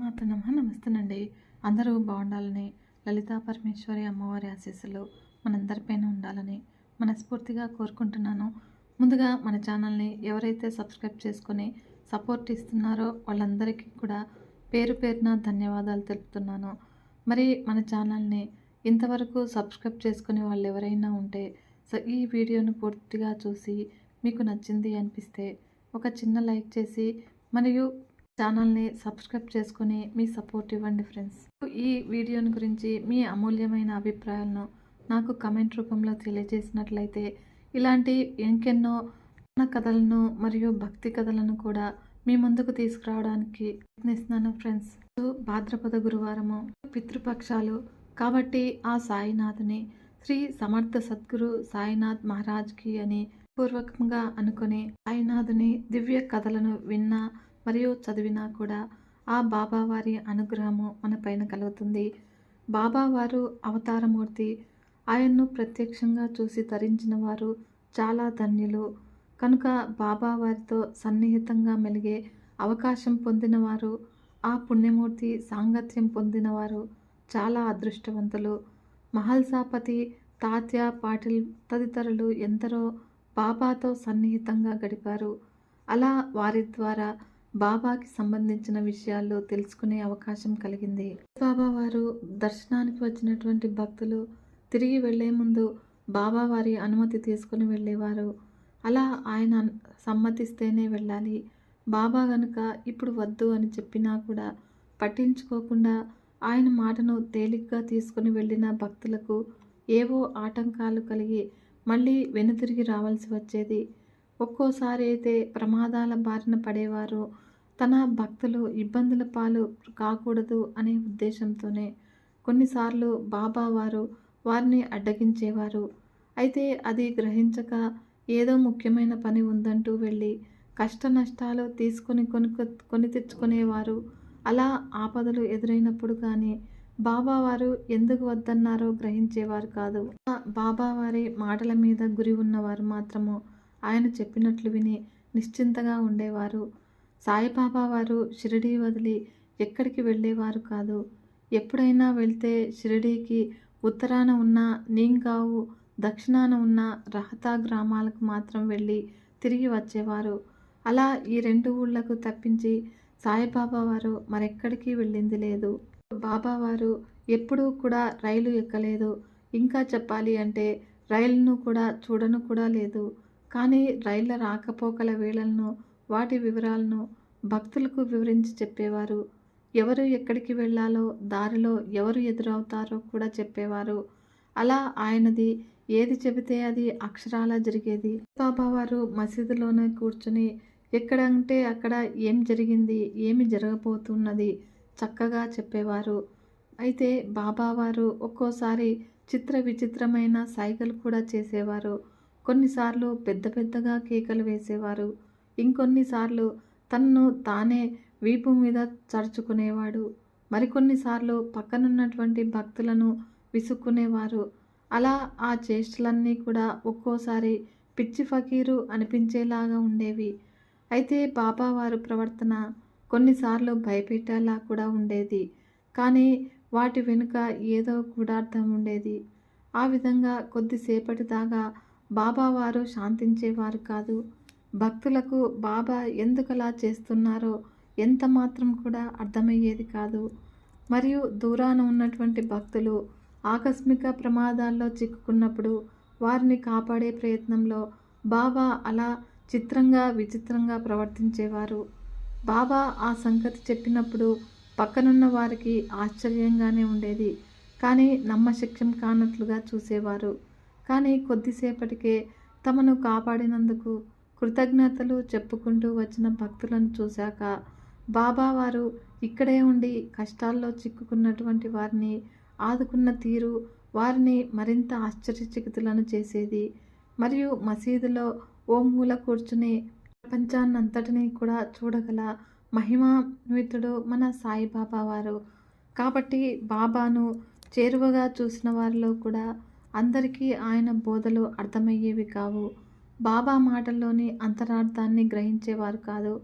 మాత నమ నమస్తేనండి. అందరూ బాగుండాలని లలితా పరమేశ్వరి అమ్మవారి ఆశీస్సులు మనందరిపైన ఉండాలని మనస్ఫూర్తిగా కోరుకుంటున్నాను. ముందుగా మన ఛానల్ని ఎవరైతే సబ్స్క్రైబ్ చేసుకొని సపోర్ట్ ఇస్తున్నారో వాళ్ళందరికీ కూడా పేరు పేరున ధన్యవాదాలు తెలుపుతున్నాను. మరి మన ఛానల్ని ఇంతవరకు సబ్స్క్రైబ్ చేసుకునే వాళ్ళు ఎవరైనా ఉంటే సో ఈ వీడియోను పూర్తిగా చూసి మీకు నచ్చింది అనిపిస్తే ఒక చిన్న లైక్ చేసి మరియు ఛానల్ని సబ్స్క్రైబ్ చేసుకొని మీ సపోర్ట్ ఇవ్వండి ఫ్రెండ్స్. ఈ వీడియోని గురించి మీ అమూల్యమైన అభిప్రాయాలను నాకు కమెంట్ రూపంలో తెలియజేసినట్లయితే ఇలాంటి ఇంకెన్నో కథలను మరియు భక్తి కథలను కూడా మీ ముందుకు తీసుకురావడానికి ప్రయత్నిస్తున్నాను ఫ్రెండ్స్. భాద్రపద గురువారము. పితృపక్షాలు కాబట్టి ఆ సాయినాథుని శ్రీ సమర్థ సద్గురు సాయినాథ్ మహారాజ్కి అని పూర్వకంగా అనుకుని సాయినాథుని దివ్య కథలను విన్నా మరియు చదివినా కూడా ఆ బాబావారి అనుగ్రహము మన పైన కలుగుతుంది. బాబావారు అవతారమూర్తి. ఆయన్ను ప్రత్యక్షంగా చూసి తరించిన వారు చాలా ధన్యులు. కనుక బాబావారితో సన్నిహితంగా మెలిగే అవకాశం పొందినవారు ఆ పుణ్యమూర్తి సాంగత్యం పొందినవారు చాలా అదృష్టవంతులు. మహల్సాపతి తాత్య పాటిల్ తదితరులు ఎందరో బాబాతో సన్నిహితంగా గడిపారు. అలా వారి ద్వారా బాబాకి సంబంధించిన విషయాలు తెలుసుకునే అవకాశం కలిగింది. బాబా వారు దర్శనానికి వచ్చినటువంటి భక్తులు తిరిగి వెళ్ళే ముందు బాబా వారి అనుమతి తీసుకుని వెళ్ళేవారు అలా ఆయన సమ్మతిస్తేనే వెళ్ళాలి. బాబా గనుక ఇప్పుడు వద్దు అని చెప్పినా కూడా పట్టించుకోకుండా ఆయన మాటను తేలిగ్గా తీసుకుని వెళ్ళిన భక్తులకు ఏవో ఆటంకాలు కలిగి మళ్ళీ వెనుతిరిగి రావాల్సి వచ్చేది. ఒక్కోసారి అయితే ప్రమాదాల బారిన పడేవారు. తన భక్తులు ఇబ్బందుల పాలు కాకూడదు అనే ఉద్దేశంతోనే కొన్నిసార్లు బాబా వారు వారిని అడ్డగించేవారు. అయితే అది గ్రహించక ఏదో ముఖ్యమైన పని ఉందంటూ వెళ్ళి కష్ట నష్టాలు తీసుకొని కొని కొని తెచ్చుకునేవారు. అలా ఆపదలు ఎదురైనప్పుడు కానీ బాబావారు ఎందుకు వద్దన్నారో గ్రహించేవారు కాదు. బాబావారి మాటల మీద గురి ఉన్నవారు మాత్రము ఆయన చెప్పినట్లు విని నిశ్చింతగా ఉండేవారు. సాయిబాబా వారు షిరిడీ వదిలి ఎక్కడికి వెళ్ళేవారు కాదు. ఎప్పుడైనా వెళ్తే షిరిడీకి ఉత్తరాన ఉన్న నీంగావు దక్షిణాన ఉన్న రహతా గ్రామాలకు మాత్రం వెళ్ళి తిరిగి వచ్చేవారు. అలా ఈ రెండు ఊళ్ళకు తప్పించి సాయిబాబా వారు మరెక్కడికి వెళ్ళింది లేదు. బాబావారు ఎప్పుడూ కూడా రైలు ఎక్కలేదు. ఇంకా చెప్పాలి అంటే రైలును కూడా చూడను కూడా లేదు. కానీ రైళ్ళ రాకపోకల వేళలను వాటి వివరాలను భక్తులకు వివరించి చెప్పేవారు. ఎవరు ఎక్కడికి వెళ్ళాలో దారిలో ఎవరు ఎదురవుతారో కూడా చెప్పేవారు. అలా ఆయనది ఏది చెబితే అది అక్షరాలా జరిగేది. బాబావారు మసీదులోనే కూర్చుని ఎక్కడంటే అక్కడ ఏం జరిగింది ఏమి జరగబోతున్నది? చక్కగా చెప్పేవారు. అయితే బాబావారు ఒక్కోసారి చిత్ర విచిత్రమైన సైగలు కూడా చేసేవారు. కొన్నిసార్లు పెద్ద పెద్దగా కేకలు వేసేవారు. ఇంకొన్నిసార్లు తన్ను తానే వీపు మీద చరుచుకునేవాడు. మరికొన్నిసార్లు పక్కనున్నటువంటి భక్తులను విసుక్కునేవారు. అలా ఆ చేష్టలన్నీ కూడా ఒక్కోసారి పిచ్చి ఫకీరు అనిపించేలాగా ఉండేవి. అయితే బాబావారు ప్రవర్తన కొన్నిసార్లు భయపెట్టేలా కూడా ఉండేది. కానీ వాటి వెనుక ఏదో గూఢార్థం ఉండేది. ఆ విధంగా కొద్దిసేపటి దాకా బాబావారు శాంతించేవారు కాదు. భక్తులకు బాబా ఎందుకలా చేస్తున్నారో ఎంత మాత్రం కూడా అర్థమయ్యేది కాదు. మరియు దూరాన ఉన్నటువంటి భక్తులు ఆకస్మిక ప్రమాదాల్లో చిక్కుకున్నప్పుడు వారిని కాపాడే ప్రయత్నంలో బాబా అలా చిత్రంగా విచిత్రంగా ప్రవర్తించేవారు. బాబా ఆ సంగతి చెప్పినప్పుడు పక్కనున్న వారికి ఆశ్చర్యంగానే ఉండేది. కానీ నమ్మశక్యం కానట్లుగా చూసేవారు. కానీ కొద్దిసేపటికే తమను కాపాడినందుకు కృతజ్ఞతలు చెప్పుకుంటూ వచ్చిన భక్తులను చూశాక బాబావారు ఇక్కడే ఉండి కష్టాల్లో చిక్కుకున్నటువంటి వారిని ఆదుకున్న తీరు వారిని మరింత ఆశ్చర్యచకితులను చేసేది. మరియు మసీదులో ఓ మూల కూర్చుని ప్రపంచాన్నంతటినీ కూడా చూడగల మహిమాన్వితుడు మన సాయిబాబా వారు కాబట్టి బాబాను చేరువగా చూసిన వారిలో కూడా అందరికీ ఆయన బోధలు అర్థమయ్యేవి కావు. బాబా మాటల్లోని అంతరార్థాన్ని గ్రహించేవారు కాదు.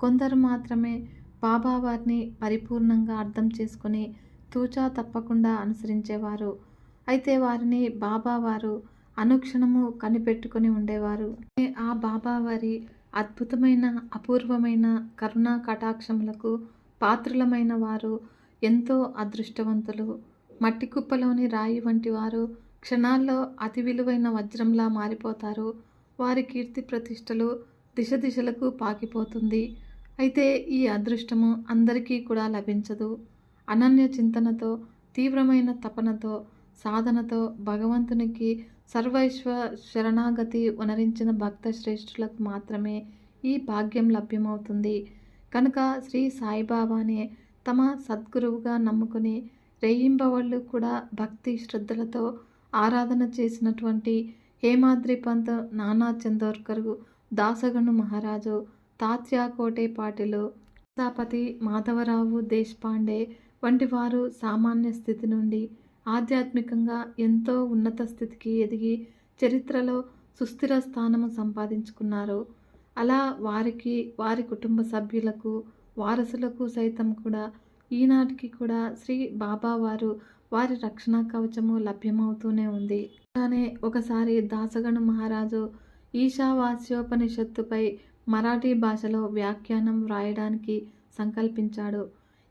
కొందరు మాత్రమే బాబా వారిని పరిపూర్ణంగా అర్థం చేసుకుని తూచా తప్పకుండా అనుసరించేవారు. అయితే వారిని బాబా వారు అనుక్షణము కనిపెట్టుకుని ఉండేవారు. ఆ బాబా వారి అద్భుతమైన అపూర్వమైన కరుణా కటాక్షములకు పాత్రులమైన వారు ఎంతో అదృష్టవంతులు. మట్టి కుప్పలోని రాయి వంటి వారు క్షణాల్లో అతి విలువైన వజ్రంలా మారిపోతారు. వారి కీర్తి ప్రతిష్టలు దిశ దిశలకు పాకిపోతుంది. అయితే ఈ అదృష్టము అందరికీ కూడా లభించదు. అనన్య చింతనతో తీవ్రమైన తపనతో సాధనతో భగవంతునికి సర్వైశ్వ శరణాగతి వనరించిన భక్త శ్రేష్ఠులకు మాత్రమే ఈ భాగ్యం లభ్యమవుతుంది. కనుక శ్రీ సాయిబాబానే తమ సద్గురువుగా నమ్ముకుని రేయింబవాళ్ళు కూడా భక్తి శ్రద్ధలతో ఆరాధన చేసినటువంటి హేమాద్రి పంత్ నానా చందోర్కర్ దాసగను మహారాజు తాత్యా కోటే పాటిలు సీతాపతి మాధవరావు దేశపాండే వంటి వారు సామాన్య స్థితి నుండి ఆధ్యాత్మికంగా ఎంతో ఉన్నత స్థితికి ఎదిగి చరిత్రలో సుస్థిర స్థానము సంపాదించుకున్నారు. అలా వారికి వారి కుటుంబ సభ్యులకు వారసులకు సైతం కూడా ఈనాటికి కూడా శ్రీ బాబా వారు వారి రక్షణ కవచము లభ్యమవుతూనే ఉంది. అలానే ఒకసారి దాసగణు మహారాజు ఈశావాస్యోపనిషత్తుపై మరాఠీ భాషలో వ్యాఖ్యానం వ్రాయడానికి సంకల్పించాడు.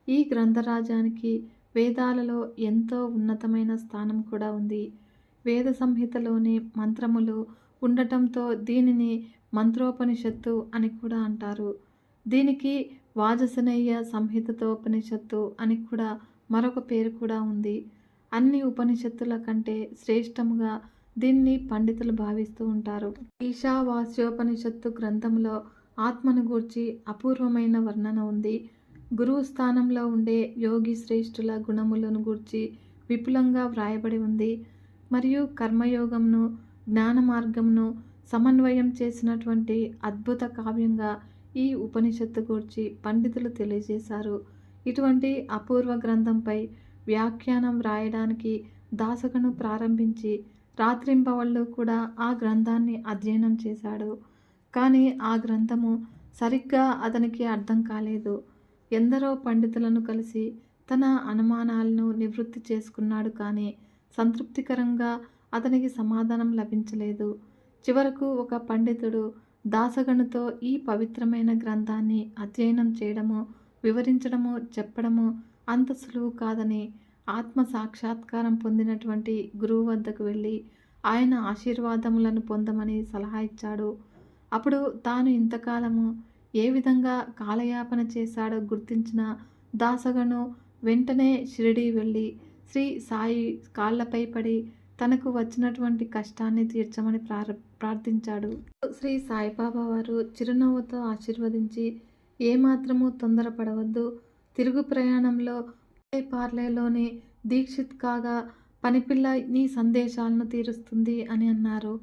ఈ గ్రంథరాజానికి వేదాలలో ఎంతో ఉన్నతమైన స్థానం కూడా ఉంది. వేద సంహితలోని మంత్రములు ఉండటంతో దీనిని మంత్రోపనిషత్తు అని కూడా అంటారు. దీనికి వాజసనేయ సంహితతోపనిషత్తు అని కూడా మరొక పేరు కూడా ఉంది. అన్ని ఉపనిషత్తుల కంటే శ్రేష్టముగా దీన్ని పండితులు భావిస్తూ ఉంటారు. ఈశావాస్యోపనిషత్తు గ్రంథంలో ఆత్మను గూర్చి అపూర్వమైన వర్ణన ఉంది. గురువు స్థానంలో ఉండే యోగి శ్రేష్ఠుల గుణములను గూర్చి విపులంగా వ్రాయబడి ఉంది. మరియు కర్మయోగంను జ్ఞాన మార్గంను సమన్వయం చేసినటువంటి అద్భుత కావ్యంగా ఈ ఉపనిషత్తు గూర్చి పండితులు తెలియజేశారు. ఇటువంటి అపూర్వ గ్రంథంపై వ్యాఖ్యానం రాయడానికి దాసగను ప్రారంభించి రాత్రింపవళ్ళు కూడా ఆ గ్రంథాన్ని అధ్యయనం చేశాడు. కానీ ఆ గ్రంథము సరిగ్గా అతనికి అర్థం కాలేదు. ఎందరో పండితులను కలిసి తన అనుమానాలను నివృత్తి చేసుకున్నాడు కానీ సంతృప్తికరంగా అతనికి సమాధానం లభించలేదు. చివరకు ఒక పండితుడు దాసగణుతో ఈ పవిత్రమైన గ్రంథాన్ని అధ్యయనం చేయడము వివరించడము చెప్పడము అంత సులువు కాదని ఆత్మ సాక్షాత్కారం పొందినటువంటి గురువు వద్దకు వెళ్ళి ఆయన ఆశీర్వాదములను పొందమని సలహా ఇచ్చాడు. అప్పుడు తాను ఇంతకాలము ఏ విధంగా కాలయాపన చేశాడో గుర్తించిన దాసగను వెంటనే షిరిడి వెళ్ళి శ్రీ సాయి కాళ్ళపై పడి తనకు వచ్చినటువంటి కష్టాన్ని తీర్చమని ప్రార్ ప్రార్థించాడు. శ్రీ సాయిబాబా వారు చిరునవ్వుతో ఆశీర్వదించి ఏమాత్రము తొందరపడవద్దు. తిరుగు ప్రయాణంలో పార్లేలోని దీక్షిత్ కాగా పనిపిల్ల నీ సందేశాలను తీరుస్తుంది అని అన్నారు.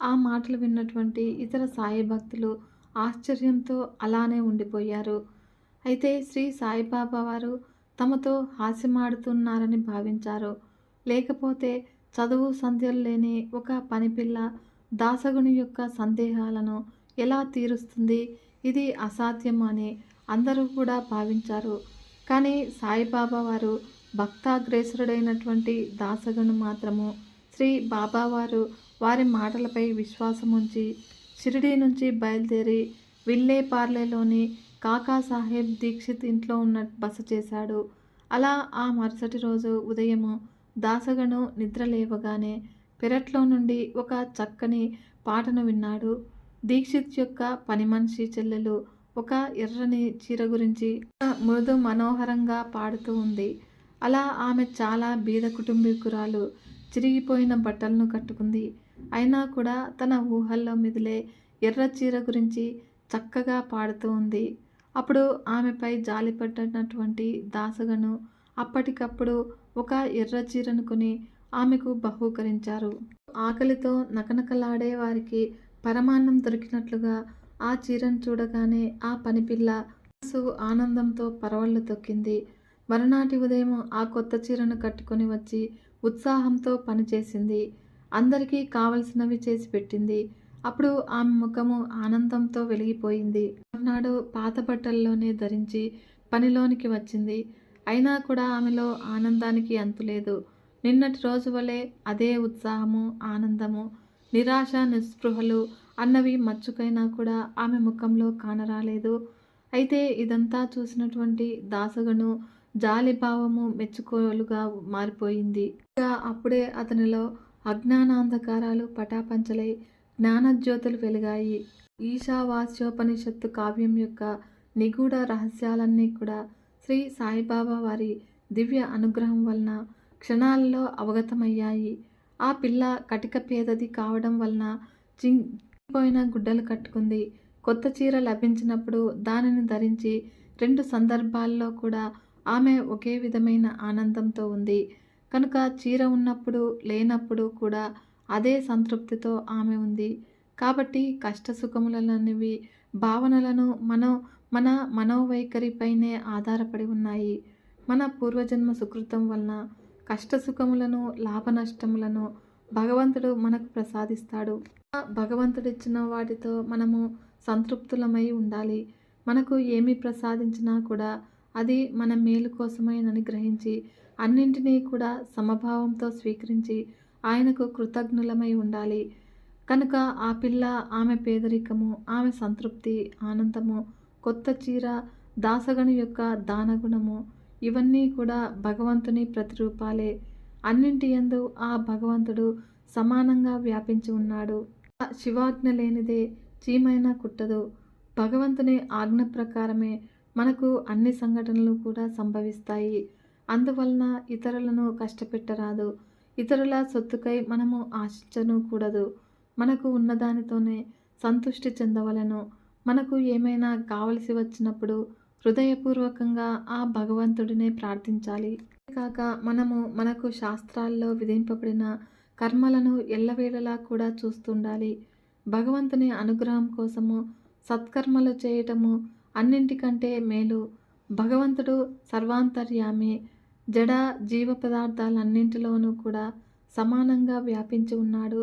ఆ మాటలు విన్నటువంటి ఇతర సాయి భక్తులు ఆశ్చర్యంతో అలానే ఉండిపోయారు. అయితే శ్రీ సాయిబాబా వారు తమతో హాస్యమాడుతున్నారని భావించారు. లేకపోతే చదువు సంధ్యలు లేని ఒక పనిపిల్ల దాసగుని యొక్క సందేహాలను ఎలా తీరుస్తుంది? ఇది అసాధ్యం అని అందరూ కూడా భావించారు. కానీ సాయిబాబా వారు భక్తాగ్రేసురుడైనటువంటి దాసగను మాత్రము శ్రీ బాబావారు వారి మాటలపై విశ్వాసం ఉంచి షిరిడీ నుంచి బయలుదేరి విల్లేపార్లేలోని కాకాసాహెబ్ దీక్షిత్ ఇంట్లో ఉన్న బస చేశాడు. అలా ఆ మరుసటి రోజు ఉదయము దాసగను నిద్ర లేవగానే పెరట్లో నుండి ఒక చక్కని పాటను విన్నాడు. దీక్షిత్ యొక్క పని మనిషి చెల్లెలు ఒక ఎర్రని చీర గురించి మృదు మనోహరంగా పాడుతూ ఉంది. అలా ఆమె చాలా బీద కుటుంబీకురాలు చిరిగిపోయిన బట్టలను కట్టుకుంది. అయినా కూడా తన ఊహల్లో మిదిలే ఎర్ర చీర గురించి చక్కగా పాడుతూ ఉంది. అప్పుడు ఆమెపై జాలిపడ్డటువంటి దాసగను అప్పటికప్పుడు ఒక ఎర్ర చీరను కొని ఆమెకు బహూకరించారు. ఆకలితో నకనకలాడే వారికి పరమాన్నం దొరికినట్లుగా ఆ చీరను చూడగానే ఆ పనిపిల్ల మనసు ఆనందంతో పరవళ్ళు తొక్కింది. మరునాటి ఉదయం ఆ కొత్త చీరను కట్టుకొని వచ్చి ఉత్సాహంతో పనిచేసింది. అందరికీ కావలసినవి చేసి పెట్టింది. అప్పుడు ఆమె ముఖము ఆనందంతో వెలిగిపోయింది. మర్నాడు పాత బట్టల్లోనే ధరించి పనిలోనికి వచ్చింది. అయినా కూడా ఆమెలో ఆనందానికి అంతులేదు. నిన్నటి రోజు వలె అదే ఉత్సాహము ఆనందము నిరాశ నిస్పృహలు అన్నవి మచ్చుకైనా కూడా ఆమె ముఖంలో కానరాలేదు. అయితే ఇదంతా చూసినటువంటి దాసగను జాలిభావము మెచ్చుకోలుగా మారిపోయింది. ఇంకా అప్పుడే అతనిలో అజ్ఞానాంధకారాలు పటాపంచలై జ్ఞానజ్యోతులు వెలిగాయి. ఈశావాస్యోపనిషత్తు కావ్యం యొక్క నిగూఢ రహస్యాలన్నీ కూడా శ్రీ సాయిబాబా వారి దివ్య అనుగ్రహం వలన క్షణాల్లో అవగతమయ్యాయి. ఆ పిల్ల కటిక పేదది కావడం వలన చింగిపోయిన గుడ్డలు కట్టుకుంది. కొత్త చీర లభించినప్పుడు దానిని ధరించి రెండు సందర్భాల్లో కూడా ఆమె ఒకే విధమైన ఆనందంతో ఉంది. కనుక చీర ఉన్నప్పుడు లేనప్పుడు కూడా అదే సంతృప్తితో ఆమె ఉంది. కాబట్టి కష్టసుఖములనేవి భావనలను మనం మన మనోవైఖరిపైనే ఆధారపడి ఉన్నాయి. మన పూర్వజన్మ సుకృతం వలన కష్ట సుఖములను లాభ నష్టములను భగవంతుడు మనకు ప్రసాదిస్తాడు. భగవంతుడు భగవంతుడిచ్చిన వాటితో మనము సంతృప్తులమై ఉండాలి. మనకు ఏమి ప్రసాదించినా కూడా అది మన మేలు కోసమేనని గ్రహించి అన్నింటినీ కూడా సమభావంతో స్వీకరించి ఆయనకు కృతజ్ఞులమై ఉండాలి. కనుక ఆ పిల్ల ఆమె పేదరికము ఆమె సంతృప్తి ఆనందము కొత్త చీర దాసగణి యొక్క దానగుణము ఇవన్నీ కూడా భగవంతుని ప్రతిరూపాలే. అన్నింటి యందు ఆ భగవంతుడు సమానంగా వ్యాపించి ఉన్నాడు. ఆ శివాజ్ఞ లేనిదే చీమైనా కుట్టదు. భగవంతుని ఆజ్ఞ ప్రకారమే మనకు అన్ని సంఘటనలు కూడా సంభవిస్తాయి. అందువలన ఇతరులను కష్టపెట్టరాదు. ఇతరుల సొత్తుకై మనము ఆశించను కూడదు. మనకు ఉన్నదానితోనే సంతృష్టి చెందవలను. మనకు ఏమైనా కావలసి వచ్చినప్పుడు హృదయపూర్వకంగా ఆ భగవంతుడినే ప్రార్థించాలి. కాక మనము మనకు శాస్త్రాల్లో విధింపబడిన కర్మలను ఎల్లవేళలా కూడా చూస్తుండాలి. భగవంతుని అనుగ్రహం కోసము సత్కర్మలు చేయటము అన్నింటికంటే మేలు. భగవంతుడు సర్వాంతర్యామి జడ జీవ పదార్థాలన్నింటిలోనూ కూడా సమానంగా వ్యాపించి ఉన్నాడు.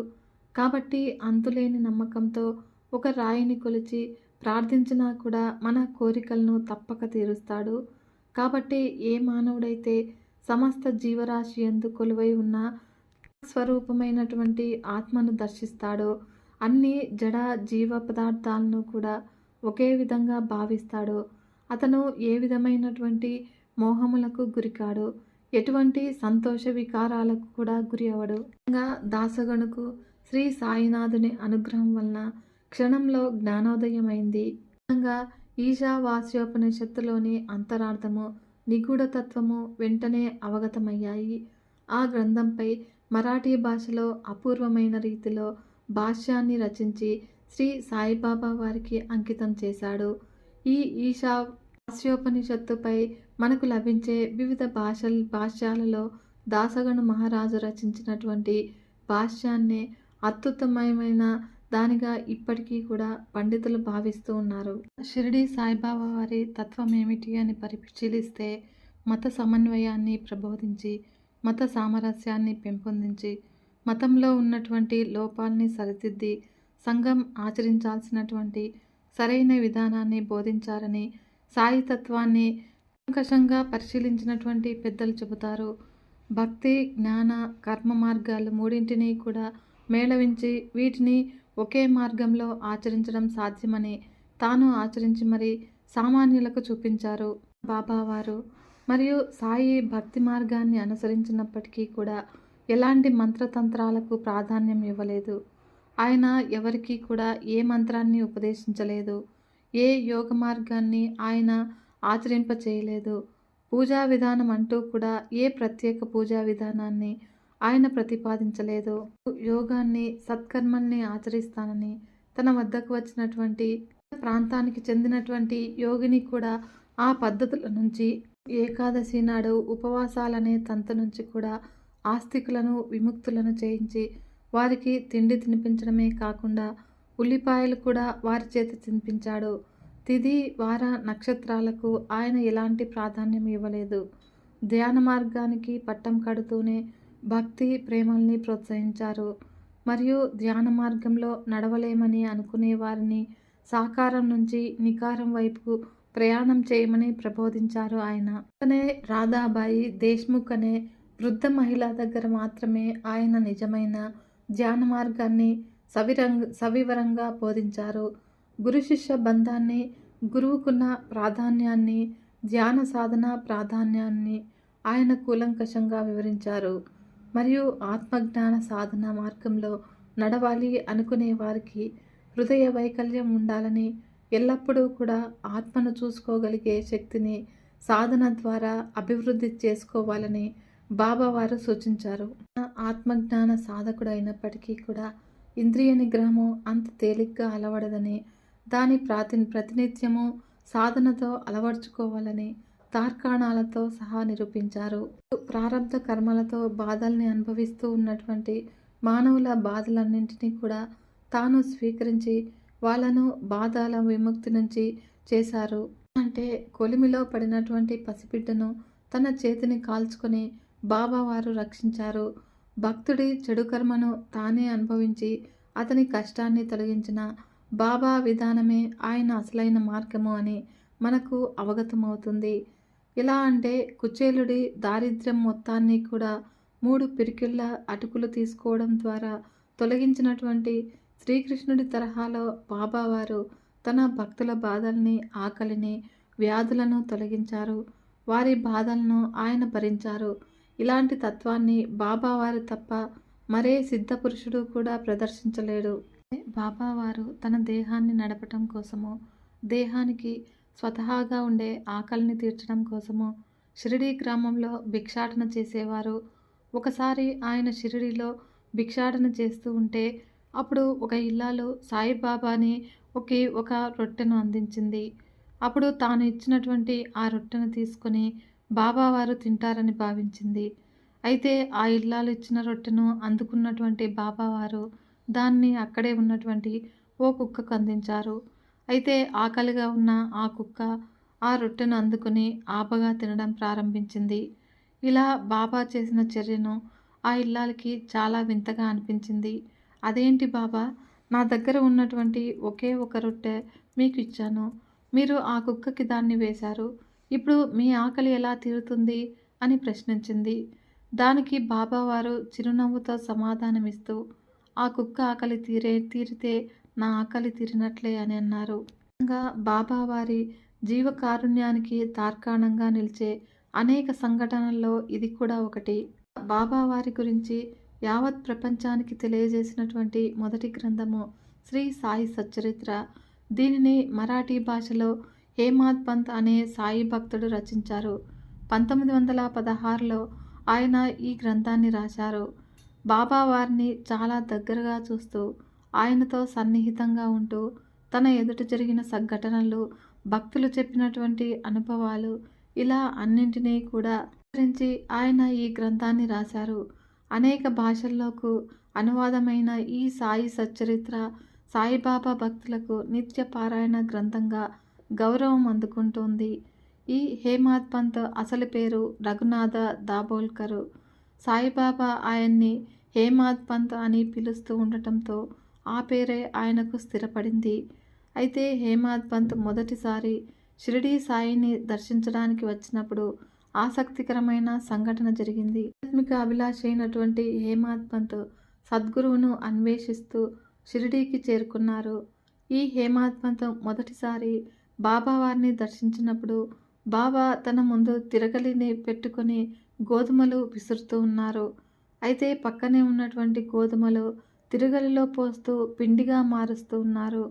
కాబట్టి అంతులేని నమ్మకంతో ఒక రాయిని కొలిచి ప్రార్థించినా కూడా మన కోరికలను తప్పక తీరుస్తాడు. కాబట్టి ఏ మానవుడైతే సమస్త జీవరాశి ఎందు కొలువై ఉన్న స్వరూపమైనటువంటి ఆత్మను దర్శిస్తాడో అన్ని జడ జీవ పదార్థాలను కూడా ఒకే విధంగా భావిస్తాడో అతను ఏ విధమైనటువంటి మోహములకు గురికాడు ఎటువంటి సంతోష వికారాలకు కూడా గురి అవడు. దాసగణుకు శ్రీ సాయినాథుని అనుగ్రహం వలన క్షణంలో జ్ఞానోదయమైంది. విధంగా ఈశావాస్యోపనిషత్తులోని అంతరార్థము నిగూఢతత్వము వెంటనే అవగతమయ్యాయి. ఆ గ్రంథంపై మరాఠీ భాషలో అపూర్వమైన రీతిలో భాష్యాన్ని రచించి శ్రీ సాయిబాబా వారికి అంకితం చేశాడు. ఈ ఈశా భాష్యోపనిషత్తుపై మనకు లభించే వివిధ భాషల భాష్యాలలో దాసగణు మహారాజు రచించినటువంటి భాష్యాన్నే అత్యుత్తమమైన దానిగా ఇప్పటికీ కూడా పండితులు భావిస్తూ ఉన్నారు. షిరిడి సాయిబాబా వారి తత్వం ఏమిటి అని పరిశీలిస్తే మత సమన్వయాన్ని ప్రబోధించి మత సామరస్యాన్ని పెంపొందించి మతంలో ఉన్నటువంటి లోపాలని సరిదిద్ది సంఘం ఆచరించాల్సినటువంటి సరైన విధానాన్ని బోధించారని సాయి తత్వాన్ని కూలంకషంగా పరిశీలించినటువంటి పెద్దలు చెబుతారు. భక్తి జ్ఞాన కర్మ మార్గాలు మూడింటిని కూడా మేళవించి వీటిని ఒకే మార్గంలో ఆచరించడం సాధ్యమని తాను ఆచరించి మరి సామాన్యులకు చూపించారు బాబావారు. మరియు సాయి భక్తి మార్గాన్ని అనుసరించినప్పటికీ కూడా ఎలాంటి మంత్రతంత్రాలకు ప్రాధాన్యం ఇవ్వలేదు. ఆయన ఎవరికీ కూడా ఏ మంత్రాన్ని ఉపదేశించలేదు. ఏ యోగ మార్గాన్ని ఆయన ఆచరింప చేయలేదు పూజా విధానం అంటూ కూడా ఏ ప్రత్యేక పూజా విధానాన్ని ఆయన ప్రతిపాదించలేదు. యోగాన్ని సత్కర్మల్ని ఆచరిస్తానని తన వద్దకు వచ్చినటువంటి ప్రాంతానికి చెందినటువంటి యోగిని కూడా ఆ పద్ధతుల నుంచి ఏకాదశి నాడు ఉపవాసాలనే తంత నుంచి కూడా ఆస్తికులను విముక్తులను చేయించి వారికి తిండి తినిపించడమే కాకుండా ఉల్లిపాయలు కూడా వారి చేత తినిపించాడు. తిది వార నక్షత్రాలకు ఆయన ఎలాంటి ప్రాధాన్యం ఇవ్వలేదు. ధ్యాన మార్గానికి పట్టం కడుతూనే భక్తి ప్రేమల్ని ప్రోత్సహించారు. మరియు ధ్యాన మార్గంలో నడవలేమని అనుకునే వారిని సాకారం నుంచి నికారం వైపు ప్రయాణం చేయమని ప్రబోధించారు ఆయన. అనే రాధాబాయి దేశ్ముఖ్ అనే వృద్ధ మహిళ దగ్గర మాత్రమే ఆయన నిజమైన ధ్యాన మార్గాన్ని సవిరంగ సవివరంగా బోధించారు. గురు శిష్య బంధాన్ని గురువుకున్న ప్రాధాన్యాన్ని ధ్యాన సాధన ప్రాధాన్యాన్ని ఆయన కూలంకషంగా వివరించారు. మరియు ఆత్మజ్ఞాన సాధన మార్గంలో నడవాలి అనుకునే వారికి హృదయ వైకల్యం ఉండాలని ఎల్లప్పుడూ కూడా ఆత్మను చూసుకోగలిగే శక్తిని సాధన ద్వారా అభివృద్ధి చేసుకోవాలని బాబా వారు సూచించారు. ఆత్మజ్ఞాన సాధకుడు అయినప్పటికీ కూడా ఇంద్రియ నిగ్రహము అంత తేలిగ్గా అలవడదని దాని ప్రాతి ప్రతినిత్యము సాధనతో అలవర్చుకోవాలని తార్కాణాలతో సహా నిరూపించారు. ప్రారంభ కర్మలతో బాధల్ని అనుభవిస్తూ ఉన్నటువంటి మానవుల బాధలన్నింటినీ కూడా తాను స్వీకరించి వాళ్ళను బాధల విముక్తి నుంచి చేశారు. అంటే కొలిమిలో పడినటువంటి పసిబిడ్డను తన చేతిని కాల్చుకొని బాబావారు రక్షించారు. భక్తుడి చెడు కర్మను తానే అనుభవించి అతని కష్టాన్ని తొలగించిన బాబా విధానమే ఆయన అసలైన మార్గము అని మనకు అవగతమవుతుంది. ఎలా అంటే కుచేలుడి దారిద్ర్యం మొత్తాన్ని కూడా మూడు పిరికిళ్ళ అటుకులు తీసుకోవడం ద్వారా తొలగించినటువంటి శ్రీకృష్ణుడి తరహాలో బాబావారు తన భక్తుల బాధల్ని ఆకలిని వ్యాధులను తొలగించారు. వారి బాధలను ఆయన భరించారు. ఇలాంటి తత్వాన్ని బాబావారు తప్ప మరే సిద్ధ పురుషుడు కూడా ప్రదర్శించలేడు. బాబావారు తన దేహాన్ని నడపటం కోసము దేహానికి స్వతహాగా ఉండే ఆకలిని తీర్చడం కోసము షిరిడీ గ్రామంలో భిక్షాటన చేసేవారు. ఒకసారి ఆయన షిరిడీలో భిక్షాటన చేస్తూ ఉంటే అప్పుడు ఒక ఇల్లాలు సాయిబాబాని ఒకే ఒక రొట్టెను అందించింది. అప్పుడు తాను ఇచ్చినటువంటి ఆ రొట్టెను తీసుకొని బాబావారు తింటారని భావించింది. అయితే ఆ ఇల్లాలు ఇచ్చిన రొట్టెను అందుకున్నటువంటి బాబావారు దాన్ని అక్కడే ఉన్నటువంటి ఓ కుక్కకు అందించారు. అయితే ఆకలిగా ఉన్న ఆ కుక్క ఆ రొట్టెను అందుకుని ఆపగా తినడం ప్రారంభించింది. ఇలా బాబా చేసిన చర్యను ఆ ఇల్లాలకి చాలా వింతగా అనిపించింది. అదేంటి బాబా? నా దగ్గర ఉన్నటువంటి ఒకే ఒక రొట్టె మీకు ఇచ్చాను. మీరు ఆ కుక్కకి దాన్ని వేశారు. ఇప్పుడు మీ ఆకలి ఎలా తీరుతుంది? అని ప్రశ్నించింది. దానికి బాబావారు చిరునవ్వుతో సమాధానమిస్తూ ఆ కుక్క ఆకలి తీరే తీరితే నా ఆకలి తీరినట్లే అని అన్నారు. ఇంకా బాబావారి జీవకారుణ్యానికి తార్కాణంగా నిలిచే అనేక సంఘటనల్లో ఇది కూడా ఒకటి. బాబావారి గురించి యావత్ ప్రపంచానికి తెలియజేసినటువంటి మొదటి గ్రంథము శ్రీ సాయి సచ్చరిత్ర. దీనిని మరాఠీ భాషలో హేమాద్ పంత్ అనే సాయి భక్తుడు రచించారు. పంతొమ్మిది వందల పదహారులో ఆయన ఈ గ్రంథాన్ని రాశారు. బాబా వారిని చాలా దగ్గరగా చూస్తూ ఆయనతో సన్నిహితంగా ఉంటూ తన ఎదుట జరిగిన సంఘటనలు భక్తులు చెప్పినటువంటి అనుభవాలు ఇలా అన్నింటినీ కూడా వివరించి ఆయన ఈ గ్రంథాన్ని రాశారు. అనేక భాషల్లోకు అనువాదమైన ఈ సాయి సచ్చరిత్ర సాయిబాబా భక్తులకు నిత్య పారాయణ గ్రంథంగా గౌరవం అందుకుంటుంది. ఈ హేమాద్ పంత్ అసలు పేరు రఘునాథ దాబోల్కరు. సాయిబాబా ఆయన్ని హేమాద్ పంత్ అని పిలుస్తూ ఉండటంతో ఆ పేరే ఆయనకు స్థిరపడింది. అయితే హేమాద్ పంత్ మొదటిసారి షిరిడీ సాయిని దర్శించడానికి వచ్చినప్పుడు ఆసక్తికరమైన సంఘటన జరిగింది. ఆధ్యాత్మిక అభిలాష అయినటువంటి హేమాద్ పంత్ సద్గురువును అన్వేషిస్తూ షిరిడీకి చేరుకున్నారు. ఈ హేమాద్ పంత్ మొదటిసారి బాబా వారిని దర్శించినప్పుడు బాబా తన ముందు తిరగలిని పెట్టుకొని గోధుమలు విసురుతూ ఉన్నారు. అయితే పక్కనే ఉన్నటువంటి గోధుమలు తిరుగలిలో పోస్తూ పిండిగా మారుస్తూ ఉన్నారు.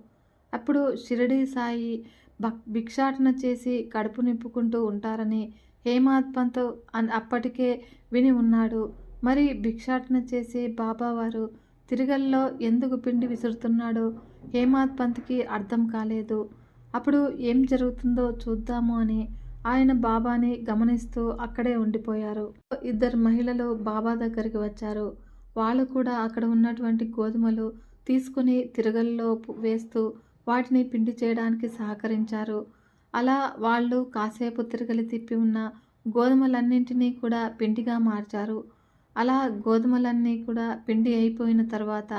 అప్పుడు షిరిడి సాయి భక్ భిక్షాటన చేసి కడుపు నింపుకుంటూ ఉంటారని హేమాద్ పంత్ అన్ అప్పటికే విని ఉన్నాడు. మరి భిక్షాటన చేసి బాబావారు తిరుగల్లో ఎందుకు పిండి విసురుతున్నాడో హేమాద్ పంత్కి అర్థం కాలేదు. అప్పుడు ఏం జరుగుతుందో చూద్దాము అని ఆయన బాబాని గమనిస్తూ అక్కడే ఉండిపోయారు. ఇద్దరు మహిళలు బాబా దగ్గరికి వచ్చారు. వాళ్ళు కూడా అక్కడ ఉన్నటువంటి గోధుమలు తీసుకుని తిరగల్లో వేస్తూ వాటిని పిండి చేయడానికి సహకరించారు. అలా వాళ్ళు కాసేపు తిరగలి తిప్పి ఉన్న గోధుమలన్నింటినీ కూడా పిండిగా మార్చారు. అలా గోధుమలన్నీ కూడా పిండి అయిపోయిన తర్వాత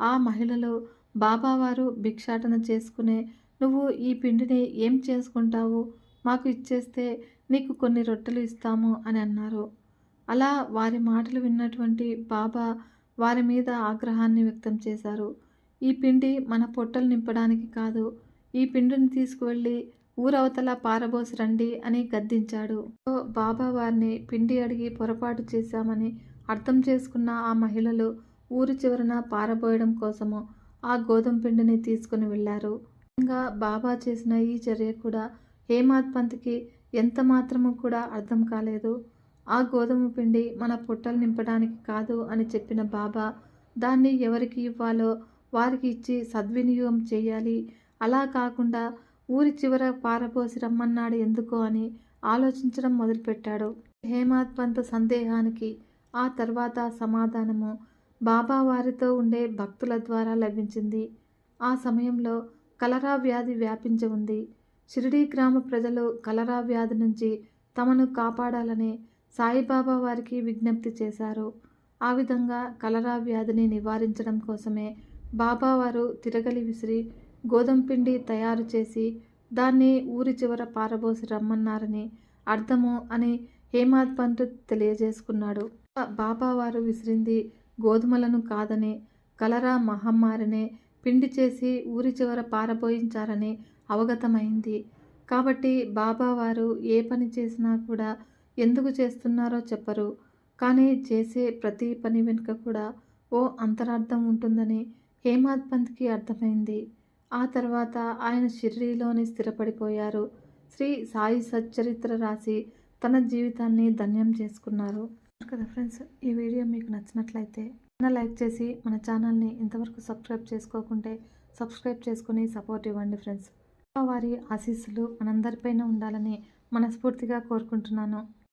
ఆ మహిళలు బాబావారు భిక్షాటన చేసుకునే నువ్వు ఈ పిండిని ఏం చేసుకుంటావు? మాకు ఇచ్చేస్తే నీకు కొన్ని రొట్టెలు ఇస్తాము అని అన్నారు. అలా వారి మాటలు విన్నటువంటి బాబా వారి మీద ఆగ్రహాన్ని వ్యక్తం చేశారు. ఈ పిండి మన పొట్టలు నింపడానికి కాదు ఈ పిండిని తీసుకువెళ్ళి ఊరవతల పారబోసి రండి అని గద్దించాడు. బాబా వారిని పిండి అడిగి పొరపాటు చేశామని అర్థం చేసుకున్న ఆ మహిళలు ఊరి చివరన పారబోయడం కోసము ఆ గోధుమ పిండిని తీసుకుని వెళ్ళారు. ఇంకా బాబా చేసిన ఈ చర్య కూడా హేమాత్ పంత్కి ఎంత మాత్రము కూడా అర్థం కాలేదు. ఆ గోధుమ పిండి మన పొట్టలు నింపడానికి కాదు అని చెప్పిన బాబా దాన్ని ఎవరికి ఇవ్వాలో వారికి ఇచ్చి సద్వినియోగం చేయాలి. అలా కాకుండా ఊరి చివర పారపోసి రమ్మన్నాడు ఎందుకో అని ఆలోచించడం మొదలుపెట్టాడు. హేమాద్ పంత్ సందేహానికి ఆ తర్వాత సమాధానము బాబా వారితో ఉండే భక్తుల ద్వారా లభించింది. ఆ సమయంలో కలరా వ్యాధి వ్యాపించి ఉంది. షిరిడీ గ్రామ ప్రజలు కలరా వ్యాధి నుంచి తమను కాపాడాలని సాయిబాబా వారికి విజ్ఞప్తి చేశారు. ఆ విధంగా కలరా వ్యాధిని నివారించడం కోసమే బాబావారు తిరగలి విసిరి గోధుమ పిండి తయారు చేసి దాన్ని ఊరి చివర పారబోసి రమ్మన్నారని అర్థము అని హేమాద్ పంత్ తెలియజేసుకున్నాడు. బాబా వారు విసిరింది గోధుమలను కాదని కలరా మహమ్మారినే పిండి చేసి ఊరి చివర పారబోయించారని అవగతమైంది. కాబట్టి బాబావారు ఏ పని చేసినా కూడా ఎందుకు చేస్తున్నారో చెప్పరు. కానీ చేసే ప్రతి పని వెనుక కూడా ఓ అంతరార్థం ఉంటుందని హేమాద్ పంత్కి అర్థమైంది. ఆ తర్వాత ఆయన షిరిడీలోనే స్థిరపడిపోయారు. శ్రీ సాయి సచ్చరిత్ర రాసి తన జీవితాన్ని ధన్యం చేసుకున్నారు. కదా ఫ్రెండ్స్ ఈ వీడియో మీకు నచ్చినట్లయితే లైక్ చేసి మన ఛానల్ని ఇంతవరకు సబ్స్క్రైబ్ చేసుకోకుంటే సబ్స్క్రైబ్ చేసుకుని సపోర్ట్ ఇవ్వండి ఫ్రెండ్స్. వారి ఆశీస్సులు మనందరిపైన ఉండాలని మనస్ఫూర్తిగా కోరుకుంటున్నాను.